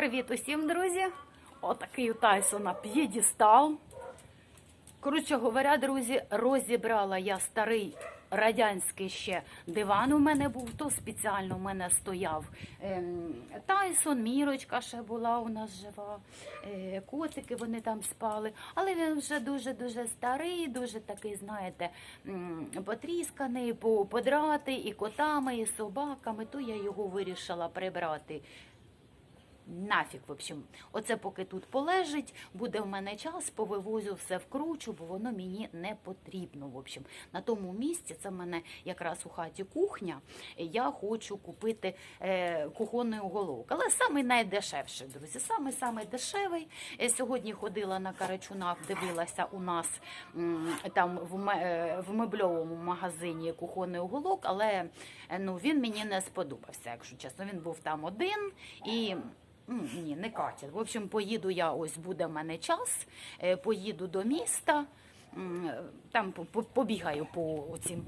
Привіт усім, друзі! Отакий у Тайсона п'єдістал. Коротше говоря, друзі, розібрала я старий радянський ще диван. У мене був то спеціально у мене стояв ем, Тайсон, Мірочка ще була у нас жива, е, котики вони там спали. Але він вже дуже дуже старий, дуже такий, знаєте, потрісканий, по- подратий і котами, і собаками. То я його вирішила прибрати. Нафіг, в общем, оце поки тут полежить, буде в мене час, повивозю все вкручу, бо воно мені не потрібно. В общем, на тому місці це в мене якраз у хаті кухня. Я хочу купити е, кухонний уголок. Але самий найдешевший, друзі, самий самий дешевий. Е, Сьогодні ходила на Карачунах, дивилася у нас там е, в мебльовому магазині кухонний уголок, але е, ну він мені не сподобався, якщо чесно. Він був там один і. Ні, не катять. В общем, поїду я, ось буде в мене час, е, поїду до міста, там по- по- побігаю по цим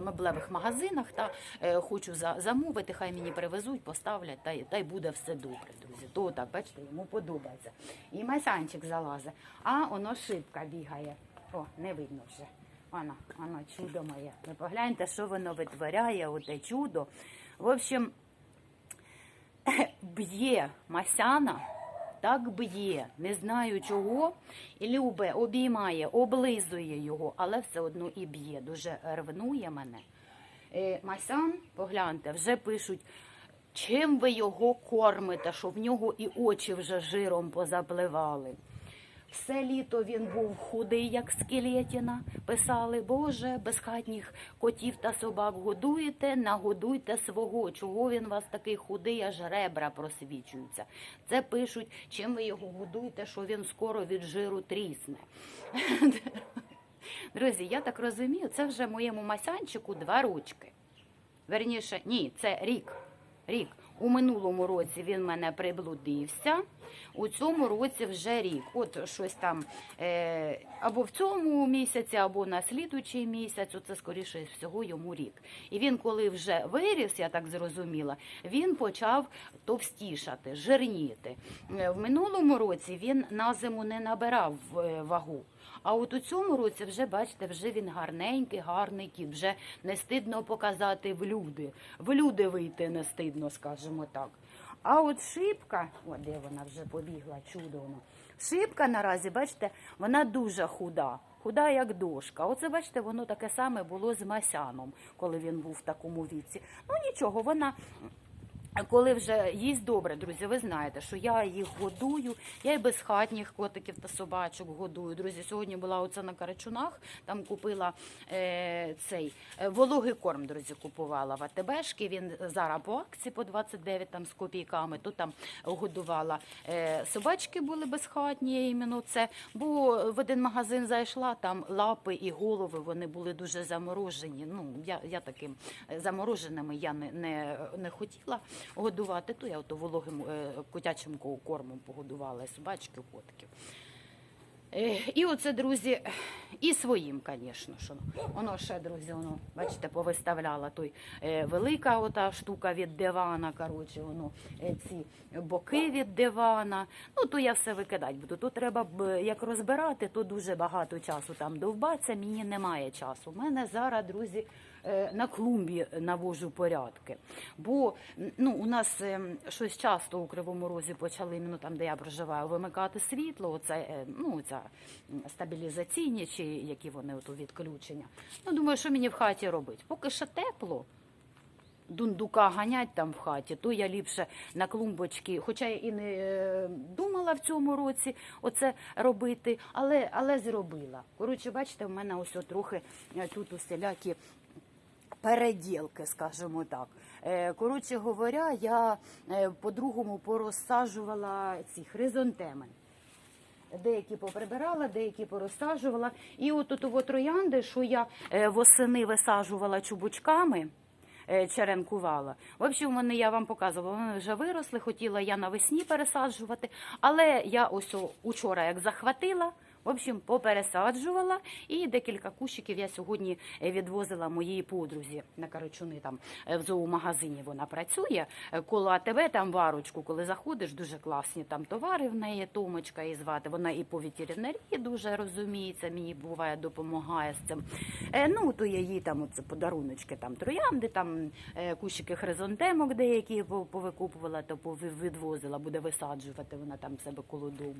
меблевих магазинах та е, хочу замовити, хай мені привезуть, поставлять, та, та й буде все добре, друзі. То так, бачите, йому подобається. І майсанчик залазить, а воно шибка бігає. О, не видно вже. Воно, воно чудо моє. Ви погляньте, що воно витворяє, оте чудо. В общем, б'є Масяна, так б'є, не знаю чого, і любе, обіймає, облизує його, але все одно і б'є, дуже ревнує мене. Е, Масян, погляньте, вже пишуть, чим ви його кормите, що в нього і очі вже жиром позапливали. Все літо він був худий, як скелетіна. Писали, Боже, безхатніх котів та собак годуєте, нагодуйте свого. Чого він у вас такий худий, аж ребра просвічуються. Це пишуть, чим ви його годуєте, що він скоро від жиру трісне. Друзі, я так розумію, це вже моєму масянчику два ручки. Верніше, ні, це рік. Рік. У минулому році він в мене приблудився, у цьому році вже рік. От щось там е, або в цьому місяці, або на слідучий місяць, оце скоріше всього йому рік. І він, коли вже виріс, я так зрозуміла, він почав товстішати, жирніти. Е, В минулому році він на зиму не набирав е, вагу. А от у цьому році вже бачите, вже він гарненький, гарний кіт. Вже не стидно показати в люди. В люди вийти не стидно, скажімо так. А от шибка, о, де вона вже побігла, чудо воно. Шибка наразі, бачите, вона дуже худа. Худа, як дошка. Оце, бачите, воно таке саме було з Масяном, коли він був в такому віці. Ну нічого, вона коли вже їсть добре, друзі, ви знаєте, що я їх годую. Я і безхатніх котиків та собачок годую. Друзі, сьогодні була оце на Карачунах, там купила е, цей е, вологий корм, друзі, купувала в АТБшки. Він зараз по акції по 29 там, з копійками. Тут там годувала е, собачки були безхатні, іменно це. Бо в один магазин зайшла, там лапи і голови вони були дуже заморожені. Ну, я, я таким е, замороженими я не, не, не хотіла годувати, то я ото вологим е, котячим кормом погодувала собачки, котиків. Е, І оце, друзі, і своїм, звісно. що. Воно ще, друзі, воно, бачите, повиставляла той е, велика ота штука від дивана, коротше, воно, ці боки від дивана. Ну, то я все викидати буду. То треба, як розбирати, то дуже багато часу там довбаться, мені немає часу. У мене зараз, друзі, на клумбі навожу порядки. Бо ну, у нас е, щось часто у Кривому Розі почали, іменно там, де я проживаю, вимикати світло. Оце, е, ну, ця стабілізаційні чи які вони от у відключення. Ну, думаю, що мені в хаті робити? Поки ще тепло. Дундука ганять там в хаті, то я ліпше на клумбочки, хоча я і не е, думала в цьому році оце робити, але, але зробила. Коротше, бачите, в мене ось трохи е, тут усілякі переділки, скажімо так. Е, Коротше говоря, я е, по-другому порозсаджувала ці хризантеми. Деякі поприбирала, деякі порозсаджувала. І от от троянди, що я е, восени висаджувала чубучками, черенкувала. В общем, вони я вам показувала, вони вже виросли, хотіла я навесні пересаджувати, але я ось учора як захватила, В общем, попересаджувала і декілька кущиків я сьогодні е, відвозила моїй подрузі на Карачуни. Там е, в зоомагазині вона працює. Е, Коло АТБ там варочку, коли заходиш, дуже класні там товари в неї, Томочка і звати. Вона і по ветеринарії дуже розуміється, мені буває допомагає з цим. Ну, то я їй там оце подаруночки, там троянди, там кущики хризантемок деякі повикупувала, то пові- відвозила, буде висаджувати вона там себе коло дому.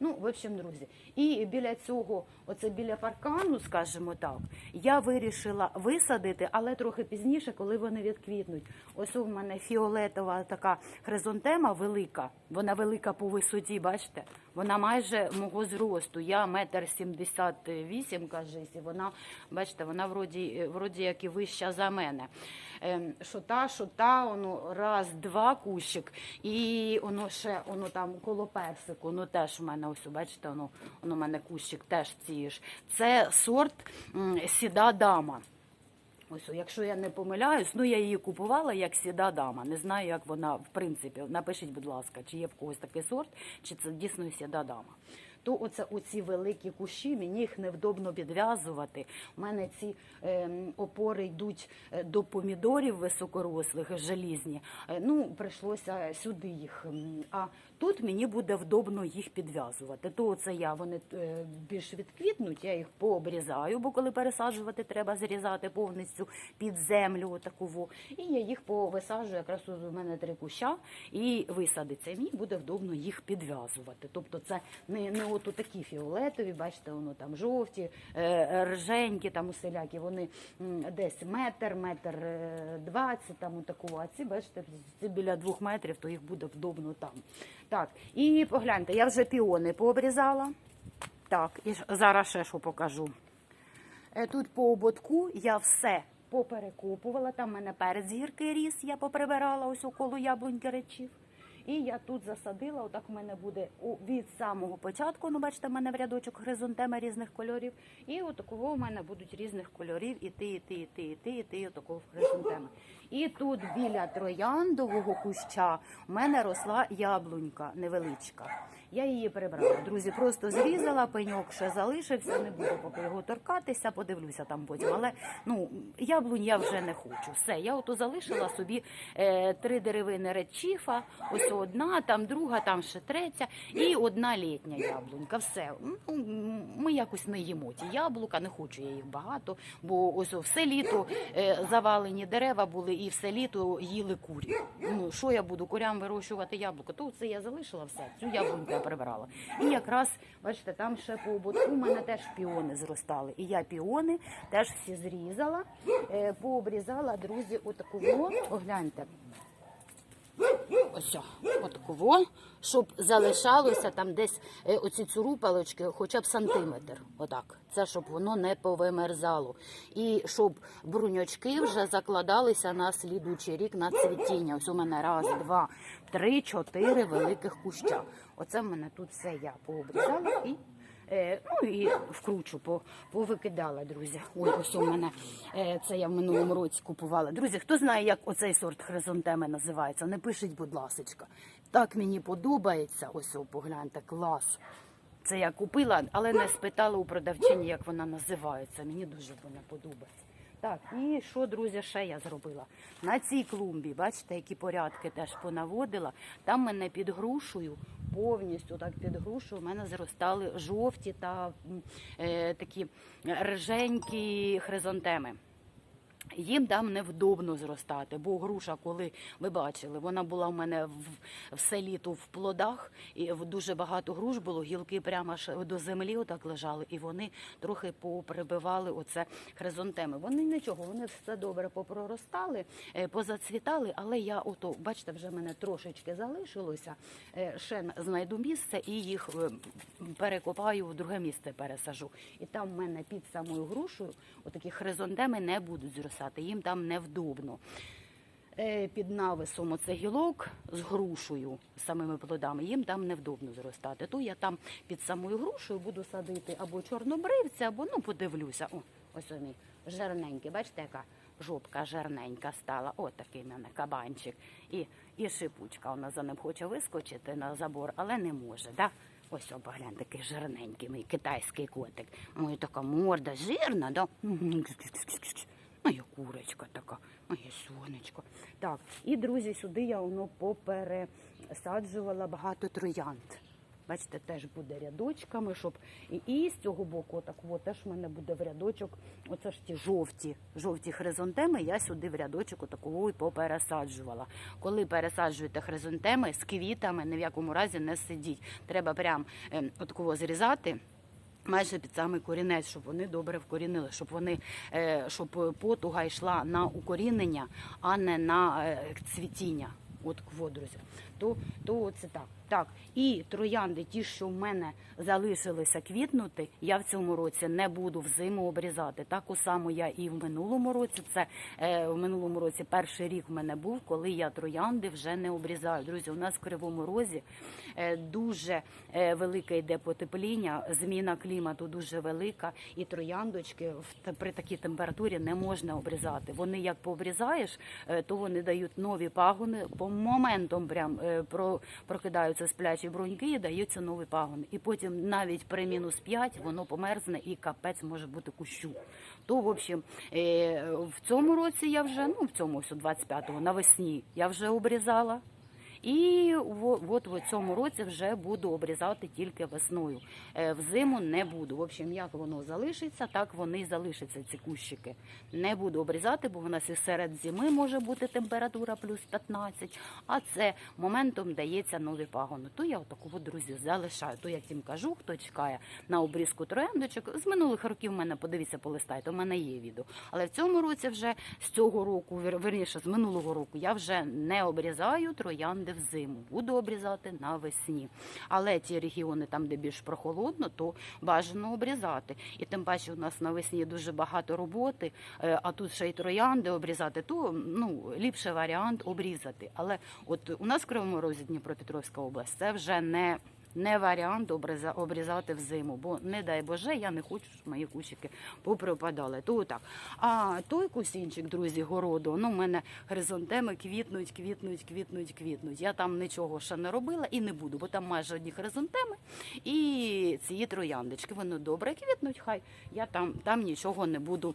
Ну, в общем, друзі, і біля цього, оце біля паркану, скажімо так, я вирішила висадити, але трохи пізніше, коли вони відквітнуть. Ось у мене фіолетова така хризантема велика. Вона велика по висоті, бачите? Вона майже мого зросту. Я метр сімдесят вісім, кажись, і вона, бачите, вона вроді, вроді як і вища за мене. Ем, Що та, що та, воно раз, два кущик, і воно ще воно там коло персику, воно теж в мене ось, бачите, воно, воно в мене кущик теж цієї ж. Це сорт сіда дама. Ось, якщо я не помиляюсь, ну я її купувала як сіда дама. Не знаю, як вона в принципі. Напишіть, будь ласка, чи є в когось такий сорт, чи це дійсно сіда дама. То оце оці великі кущі, мені їх невдобно підв'язувати. У мене ці е, опори йдуть е, до помідорів високорослих, желізні. Е, ну, прийшлося сюди їх. А тут мені буде вдобно їх підв'язувати. То це я вони е, більш відквітнуть, я їх пообрізаю, бо коли пересаджувати, треба зрізати повністю під землю отакову. І я їх повисаджую, якраз у мене три куща, і висадиться. Мені буде вдобно їх підв'язувати. Тобто це не, не от такі фіолетові, бачите, воно там жовті, е, рженькі, там усілякі, вони десь метр, метр е, двадцять, там отакого. А ці, бачите, ці біля двох метрів, то їх буде вдобно там. Так, і погляньте, я вже піони пообрізала. Так, і зараз ще що покажу. Е, Тут по ободку я все поперекопувала. Там в мене перець гіркий ріс, я поприбирала ось около яблуньки речів. І я тут засадила, отак в мене буде у- від самого початку. Ну, бачите, в мене в рядочок хризантеми різних кольорів. І отакого у мене будуть різних кольорів І ти, і ти, і ти, і ти, і ти, і отакого горизонтеми. І тут біля трояндового куща у мене росла яблунька невеличка. Я її прибрала. Друзі, просто зрізала, пеньок ще залишився, не буду поки його торкатися, подивлюся там потім. Але ну, яблунь я вже не хочу. Все, я ото залишила собі е, три деревини редчіфа, ось одна, там друга, там ще третя, і одна літня яблунька. Все. Ну, ми якось не їмо ті яблука, не хочу я їх багато, бо ось все літо е, завалені дерева були і все літо їли курі. Ну, що я буду курям вирощувати яблуко? То це я залишила все, цю яблуньку я прибирала. І якраз, бачите, там ще по ободку в мене теж піони зростали. І я піони теж всі зрізала, е, пообрізала, друзі, отаку. огляньте. Ось, отково, щоб залишалося там десь е, оці цурупалочки хоча б сантиметр. Отак. Це щоб воно не повимерзало. І щоб бруньочки вже закладалися на слідучий рік на цвітіння. Ось у мене раз, два, три, чотири великих куща. Оце в мене тут все я пообрізала і. Е, ну і вкручу, по, повикидала, друзі. Ой, ось у мене е, це я в минулому році купувала. Друзі, хто знає, як оцей сорт хризантеми називається? Не пишіть, будь ласочка. Так мені подобається. Ось о, погляньте, клас. Це я купила, але не спитала у продавчині, як вона називається. Мені дуже вона подобається. Так, і що, друзі, ще я зробила? На цій клумбі, бачите, які порядки теж понаводила. Там мене під грушею, повністю так під грушу у мене зростали жовті та е, такі рженькі хризантеми. Їм там невдобно зростати, бо груша, коли ви бачили, вона була в мене в, все літо в плодах, і дуже багато груш було, гілки прямо аж до землі отак лежали, і вони трохи поприбивали оце хризантеми. Вони нічого, вони все добре попроростали, е, позацвітали, але я ото, бачите, вже мене трошечки залишилося. Е, Ще знайду місце і їх е, перекопаю в друге місце пересажу. І там в мене під самою грушею отакі хризантеми не будуть зростати, їм там невдобно. Е, Під нависом оце гілок з грушею, самими плодами, їм там невдобно зростати. То я там під самою грушею буду садити або чорнобривця, або ну подивлюся. О, ось він жирненький. Бачите, яка жопка жирненька стала. О, такий мене кабанчик. І, і шипучка. Вона за ним хоче вискочити на забор, але не може. Да? Ось о, поглянь, такий жирненький мій китайський котик. Моя така морда жирна, да? Моя курочка така, моє сонечко. Так, і друзі, сюди я воно попересаджувала багато троянд. Бачите, теж буде рядочками, щоб і, і з цього боку, отак, от, теж в мене буде в рядочок. Оце ж ті жовті, жовті хризантеми, я сюди в рядочок отакову і попересаджувала. Коли пересаджуєте хризантеми з квітами, ні в якому разі не сидіть. Треба прям ем, отакого зрізати. Майже під самий корінець, щоб вони добре вкорінили, щоб вони е, щоб потуга йшла на укорінення, а не на е, цвітіння. От кво, друзі. То, то це так. Так, і троянди, ті, що в мене залишилися квітнути, я в цьому році не буду взиму обрізати. Таку саму я і в минулому році. Це е, в минулому році перший рік в мене був, коли я троянди вже не обрізаю. Друзі, у нас в Кривому Розі е, дуже е, велике йде потепління, зміна клімату дуже велика, і трояндочки в при такій температурі не можна обрізати. Вони як пообрізаєш, е, то вони дають нові пагони, по моментом прям е, про, прокидаються сплячі бруньки і даються новий пагон. І потім навіть при мінус 5 воно померзне і капець може бути кущу. То, в общем, е, в цьому році я вже, ну в цьому ось 25-го, навесні я вже обрізала. І от в цьому році вже буду обрізати тільки весною. Е, Взиму не буду. В общем, як воно залишиться, так вони й залишаться, ці кущики. Не буду обрізати, бо у нас і серед зими може бути температура плюс 15, а це моментом дається нові пагони. То я отаку, от, друзі, залишаю. То я всім кажу, хто чекає на обрізку трояндочок. З минулих років в мене, подивіться, полистайте, у мене є відео. Але в цьому році вже з цього року, вір- вірніше, з минулого року, я вже не обрізаю троянди взиму. Буду обрізати навесні. Але ті регіони, там, де більш прохолодно, то бажано обрізати. І тим паче у нас навесні дуже багато роботи, е, а тут ще й троянди обрізати, то ну, ліпший варіант обрізати. Але от у нас в Кривому Розі Дніпропетровська область, це вже не. Не варіант обріза- обрізати взиму, бо не дай Боже, я не хочу, щоб мої кущики поприпадали. То так. А той кусінчик, друзі, городу, ну, в мене хризантеми квітнуть, квітнуть, квітнуть, квітнуть. Я там нічого ще не робила і не буду, бо там майже одні хризантеми і ці трояндочки. Вони добре квітнуть, хай я там, там нічого не буду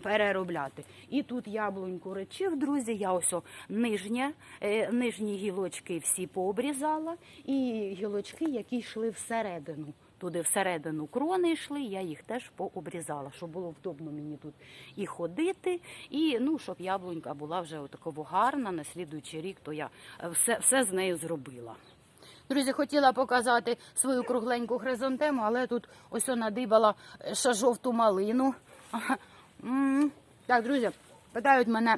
переробляти. І тут яблуньку речив, друзі, я ось о, е, нижні гілочки всі пообрізала, і гілочки, які йшли всередину. Туди всередину крони йшли, я їх теж пообрізала, щоб було вдобно мені тут і ходити, і ну, щоб яблунька була вже отакого гарна на слідуючий рік, то я е, все, все з нею зробила. Друзі, хотіла показати свою кругленьку хризантему, але тут ось надибала е, жовту малину. Так, друзі, питають мене,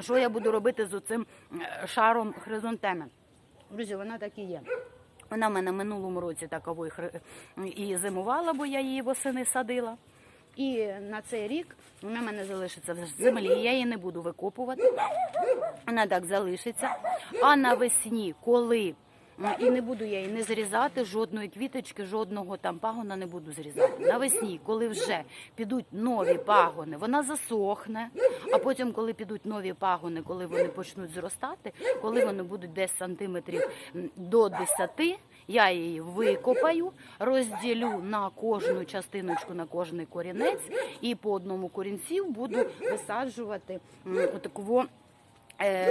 що я буду робити з оцим е, шаром хризантеми. Друзі, вона так і є. Вона в мене в минулому році такової і зимувала, бо я її восени садила. І на цей рік вона в мене залишиться в землі. Я її не буду викопувати. Вона так залишиться. А навесні, коли і не буду я її не зрізати, жодної квіточки, жодного там пагона не буду зрізати. Навесні, коли вже підуть нові пагони, вона засохне. А потім, коли підуть нові пагони, коли вони почнуть зростати, коли вони будуть десь сантиметрів до 10, я її викопаю, розділю на кожну частиночку, на кожний корінець, і по одному корінців буду висаджувати. Е,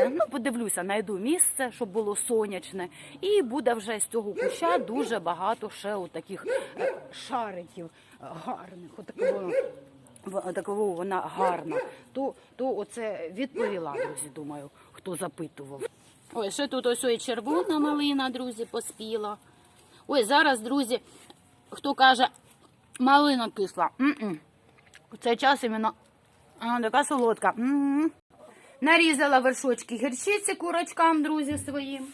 ну, подивлюся, знайду місце, щоб було сонячне, і буде вже з цього куща дуже багато ще отаких е, шариків е, гарних. В- такого вона гарна. То, то оце відповіла, друзі, думаю, хто запитував. Ой, ще тут ось червона малина, друзі, поспіла. Ой, зараз, друзі, хто каже, малина кисла. М-м. В цей час іменно вона така солодка. М-м. Нарізала вершочки гірчиці курочкам, друзі, своїм.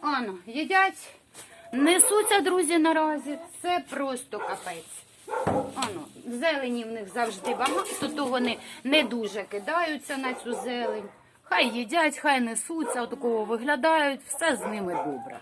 Ано, їдять. Несуться, друзі, наразі. Це просто капець. Ано, зелені в них завжди багато, то вони не дуже кидаються на цю зелень. Хай їдять, хай несуться, отакого виглядають, все з ними добре.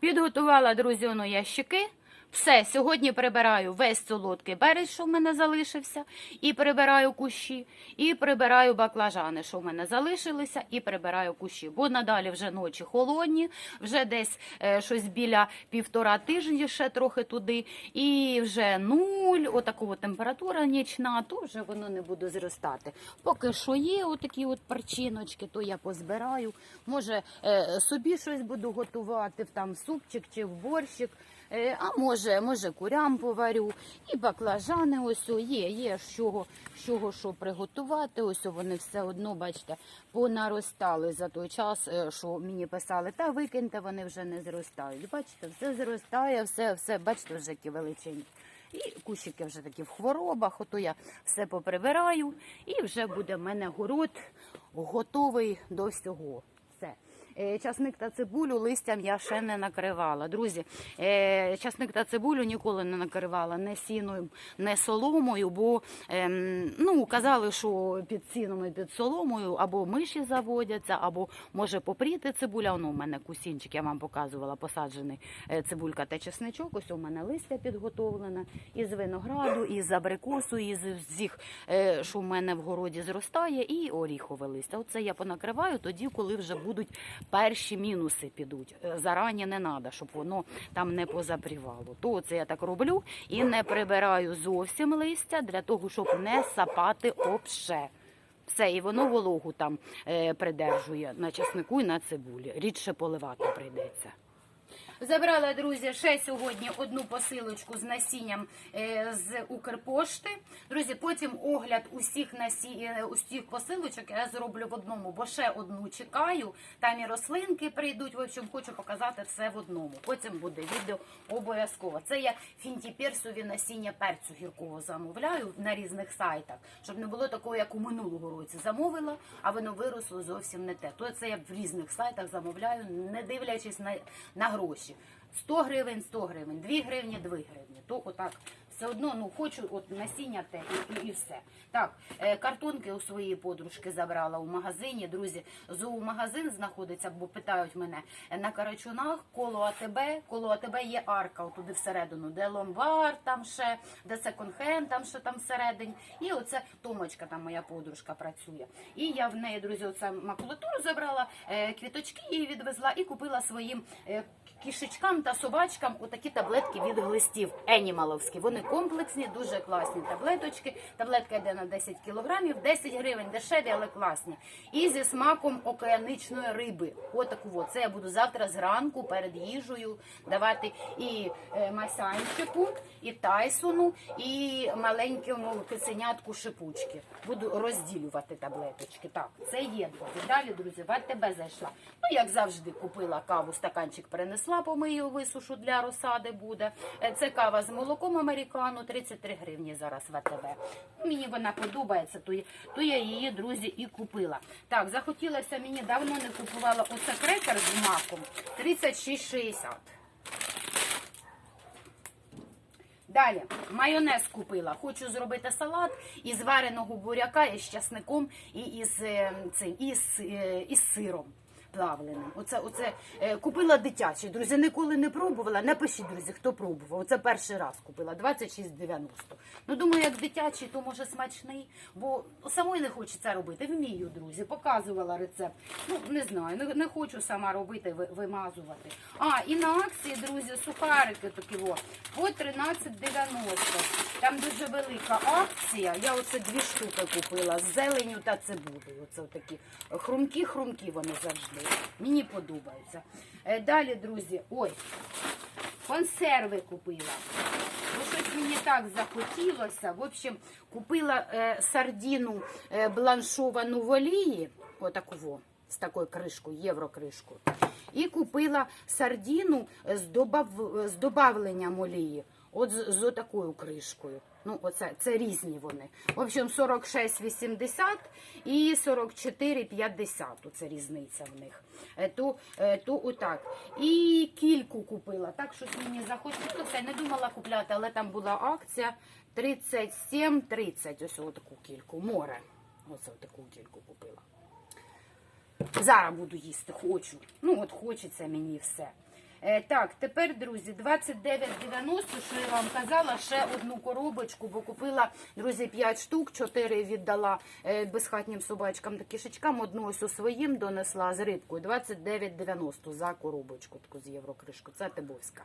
Підготувала, друзі, ящики, Все, сьогодні прибираю весь солодкий берег, що в мене залишився, і прибираю кущі, і прибираю баклажани, що в мене залишилися, і прибираю кущі. Бо надалі вже ночі холодні, вже десь е, щось біля півтора тижні, ще трохи туди, і вже нуль, отакова температура нічна, то вже воно не буде зростати. Поки що є отакі от парчиночки, то я позбираю. Може, е, собі щось буду готувати, там супчик чи в борщик. Е, А може, може курям поварю, і баклажани ось є, є з чого, з чого що приготувати. Ось вони все одно, бачите, понаростали за той час, е, що мені писали, та викиньте, вони вже не зростають. Бачите, все зростає, все, все, бачите, вже які величині. І кущики вже такі в хворобах, ото я все поприбираю, і вже буде в мене город готовий до всього. Е, Часник та цибулю листям я ще не накривала. Друзі, е, часник та цибулю ніколи не накривала не сіною, не соломою, бо ем, ну, казали, що під сіном і під соломою або миші заводяться, або може попріти цибуля. Воно у мене кусінчик, я вам показувала, посаджений е, цибулька та чесничок. Ось у мене листя підготовлене із винограду, із абрикосу, із всіх, що в мене в городі зростає, і оріхове листя. Оце я понакриваю тоді, коли вже будуть перші мінуси підуть. Е, Зарані не треба, щоб воно там не позапрівало. То це я так роблю і не прибираю зовсім листя для того, щоб не сапати обше. Все, і воно вологу там е, придержує на часнику і на цибулі. Рідше поливати прийдеться. Забрала, друзі, ще сьогодні одну посилочку з насінням е, з Укрпошти. Друзі, потім огляд усіх насі... е, усіх посилочок я зроблю в одному, бо ще одну чекаю. Там і рослинки прийдуть. В общем, хочу показати все в одному. Потім буде відео обов'язково. Це я фінтіперсові насіння перцю гіркого замовляю на різних сайтах, щоб не було такого, як у минулого році замовила, а воно виросло зовсім не те. То це я в різних сайтах замовляю, не дивлячись на, на гроші. 100 гривень, 100 гривень, 2 гривні, 2 гривні. То отак все одно ну хочу от насіння те і, і, і все. Так, е, картонки у своєї подружки забрала у магазині. Друзі, зоомагазин знаходиться, бо питають мене на Карачунах, коло АТБ, коло АТБ є арка, туди всередину, де ломбард, там ще, де секонд-хенд, там ще там всередині. І оце Томочка, там моя подружка працює. І я в неї, друзі, оце макулатуру забрала, е, квіточки її відвезла і купила своїм е, кішечкам та собачкам отакі таблетки від глистів енімаловські. Вони комплексні, дуже класні таблеточки. Таблетка йде на 10 кілограмів, 10 гривень дешеві, але класні. І зі смаком океаничної риби. Отаку от. Це я буду завтра зранку перед їжею давати і е, масянчику, і тайсону, і маленькому кисенятку шипучки. Буду розділювати таблеточки. Так, це є. Далі, друзі, в АТБ зайшла. Ну, як завжди, купила каву, стаканчик перенесла, помию висушу для розсади буде. Е, Це кава з молоком американу, 33 гривні зараз в АТБ. Мені вона подобається, то, я- то я її, друзі, і купила. Так, захотілося мені давно не купувала оце крекер з маком 36,60. Далі майонез купила. Хочу зробити салат із вареного буряка із часником і із е, цим із, е, із сиром. Плавленим. Оце, оце е, купила дитячий. Друзі, ніколи не пробувала. Напишіть, друзі, хто пробував. Оце перший раз купила 26,90. Ну думаю, як дитячий, то може смачний, бо самої не хочеться робити. Вмію, друзі. Показувала рецепт. Ну не знаю, не, не хочу сама робити, ви- вимазувати. А і на акції, друзі, сухарики такі о, по 13,90. Там дуже велика акція. Я оце дві штуки купила з зеленю та цибулею. Оце такі хрумкі-хрумкі вони завжди. Мені подобаються. Е, Далі, друзі, ой, консерви купила. Бо щось мені так захотілося. В общем, купила е, сардіну е, бланшовану в олії, отаку з такою кришкою, єврокришкою. І купила добав, з добавленням олії. От з, з отакою кришкою. Ну, оце це різні вони. В общем, 46,80 і 44,50. Оце різниця в них. Е, То, е, то отак. І кільку купила. Так щось мені захотілося. Не думала купляти, але там була акція 37,30. Ось отаку кільку. Море. Ось таку кільку купила. Зараз буду їсти, хочу. Ну, от хочеться мені все. Е, так, тепер, друзі, 29,90, що я вам казала, ще одну коробочку, бо купила, друзі, 5 штук, 4 віддала е, безхатнім собачкам та кішечкам, одну ось у своїм донесла з рибкою. 29,90 за коробочку таку з єврокришку. Це Тибовська.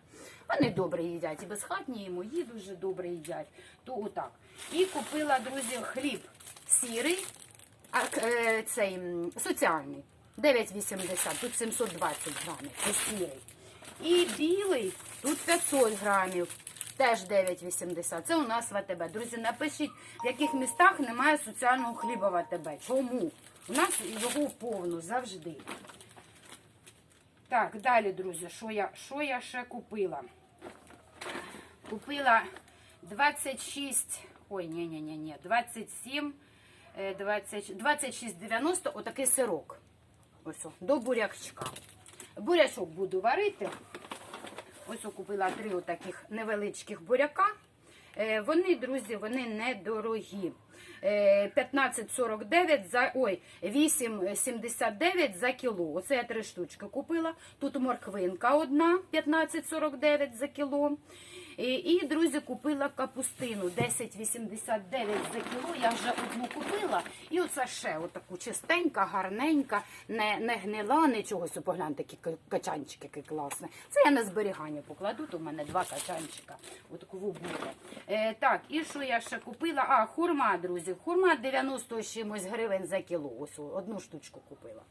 Вони добре їдять. І безхатні, і мої дуже добре їдять. То отак. І купила, друзі, хліб сірий, а е, цей соціальний. 9,80, тут 720 грамів, сірий. І білий, тут 500 грамів, теж 9,80. Це у нас в АТБ. Друзі, напишіть, в яких містах немає соціального хліба в АТБ. Чому? У нас його повно завжди. Так, далі, друзі, що я, що я ще купила? Купила 26, ой, ні, ні, ні, ні, 27, е, 20, 26,90, отакий сирок. Ось, до бурячка. Бурячок буду варити. Ось купила три отаких невеличких буряка. Е, Вони, друзі, вони недорогі. Е, 15,49 за ой, 8,79 за кіло. Оце я три штучки купила. Тут морквинка одна, 15,49 за кіло. І, і, друзі, купила капустину 10,89 за кіло. Я вже одну купила. І оце ще отаку чистенька, гарненька, не, не гнила, нічого. Погляньте, ка- качанчики, які класні. Це я на зберігання покладу. Тут у мене два качанчика. Отаку буде. Е, так, і що я ще купила? А, хурма, друзі. Хурма 90 з чимось гривень за кіло. Ось одну штучку купила.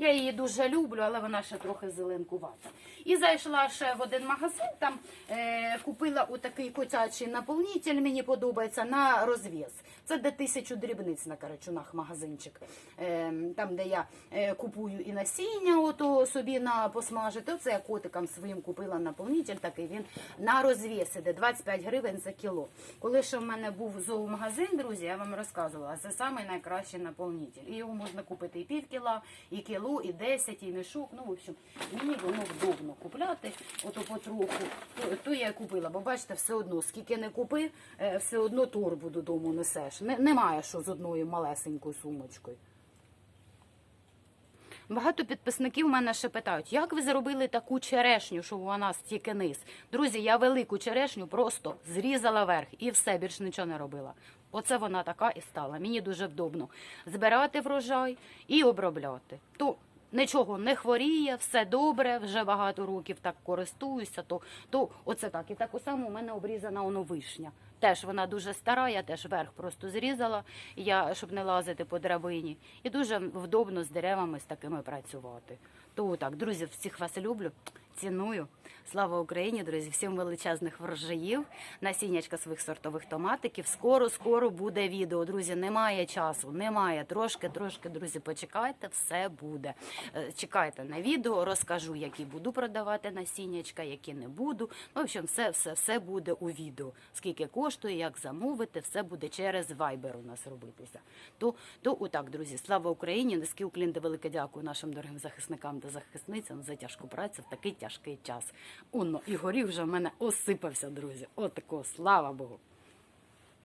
Я її дуже люблю, але вона ще трохи зеленкувата. І зайшла ще в один магазин, там е, купила отакий котячий наповнитель, мені подобається, на розв'яз. Це де тисячу дрібниць на Карачунах магазинчик. Е, там, де я е, купую і насіння, ото собі на посмажити. Оце я котикам своїм купила наповнитель, такий він на розв'яз іде 25 гривень за кіло. Коли ще в мене був зоомагазин, друзі, я вам розказувала, це найкращий наповнитель. І його можна купити і пів кіла, і кіло, і 10, і мішок. Ну, в общем, мені воно вдобно купляти, ото потроху. То, то я купила, бо бачите, все одно, скільки не купи, е, все одно торбу додому несеш. Не, немає що з одною малесенькою сумочкою. Багато підписників мене ще питають, як ви зробили таку черешню, що вона стільки низ. Друзі, я велику черешню просто зрізала верх і все, більш нічого не робила. Оце вона така і стала. Мені дуже вдобно збирати врожай і обробляти. То нічого не хворіє, все добре, вже багато років так користуюся, то, то оце так. І так само у мене обрізана воно вишня. Теж вона дуже стара, я теж верх просто зрізала, я, щоб не лазити по драбині. І дуже вдобно з деревами з такими працювати. То так, друзі, всіх вас люблю, ціную. Слава Україні, друзі, всім величезних врожаїв, насіннячка своїх сортових томатиків. Скоро, скоро буде відео. Друзі, немає часу, немає. Трошки, трошки, друзі, почекайте, все буде. Е, Чекайте на відео, розкажу, які буду продавати насіннячка, які не буду. В общем, все, все, все буде у відео. Скільки коштує, як замовити, все буде через Viber у нас робитися. То, то отак, друзі, слава Україні! Низький уклін велике дякую нашим дорогим захисникам та захисницям за тяжку працю в такий тяжкий час. Онно, і горів вже в мене осипався, друзі. Отако, слава Богу.